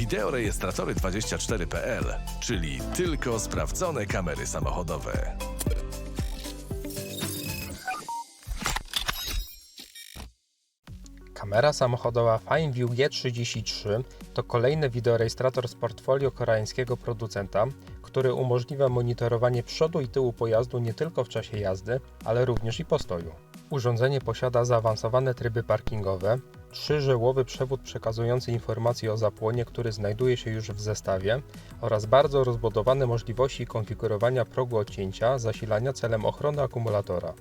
wideorejestratory24.pl, czyli tylko sprawdzone kamery samochodowe. Kamera samochodowa FineView G33 to kolejny wideorejestrator z portfolio koreańskiego producenta, który umożliwia monitorowanie przodu i tyłu pojazdu nie tylko w czasie jazdy, ale również i postoju. Urządzenie posiada zaawansowane tryby parkingowe, trzyżyłowy przewód przekazujący informacje o zapłonie, który znajduje się już w zestawie oraz bardzo rozbudowane możliwości konfigurowania progu odcięcia zasilania celem ochrony akumulatora.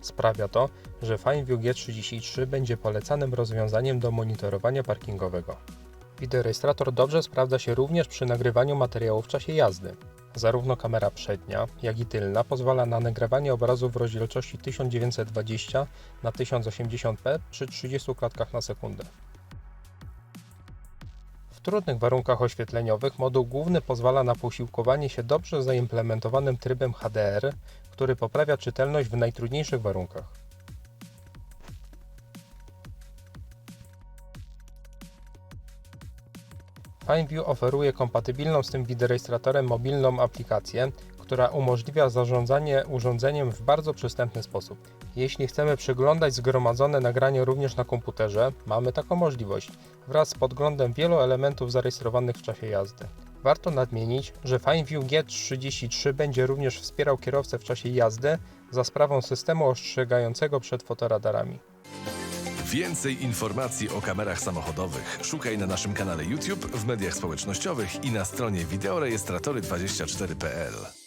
Sprawia to, że FineView G33 będzie polecanym rozwiązaniem do monitorowania parkingowego. Wideorejestrator dobrze sprawdza się również przy nagrywaniu materiału w czasie jazdy. Zarówno kamera przednia, jak i tylna pozwala na nagrywanie obrazu w rozdzielczości 1920 na 1080p przy 30 klatkach na sekundę. W trudnych warunkach oświetleniowych moduł główny pozwala na posiłkowanie się dobrze zaimplementowanym trybem HDR, który poprawia czytelność w najtrudniejszych warunkach. FineView oferuje kompatybilną z tym wideorejestratorem mobilną aplikację, która umożliwia zarządzanie urządzeniem w bardzo przystępny sposób. Jeśli chcemy przeglądać zgromadzone nagranie również na komputerze, mamy taką możliwość wraz z podglądem wielu elementów zarejestrowanych w czasie jazdy. Warto nadmienić, że FineView G33 będzie również wspierał kierowcę w czasie jazdy za sprawą systemu ostrzegającego przed fotoradarami. Więcej informacji o kamerach samochodowych szukaj na naszym kanale YouTube, w mediach społecznościowych i na stronie wideorejestratory24.pl.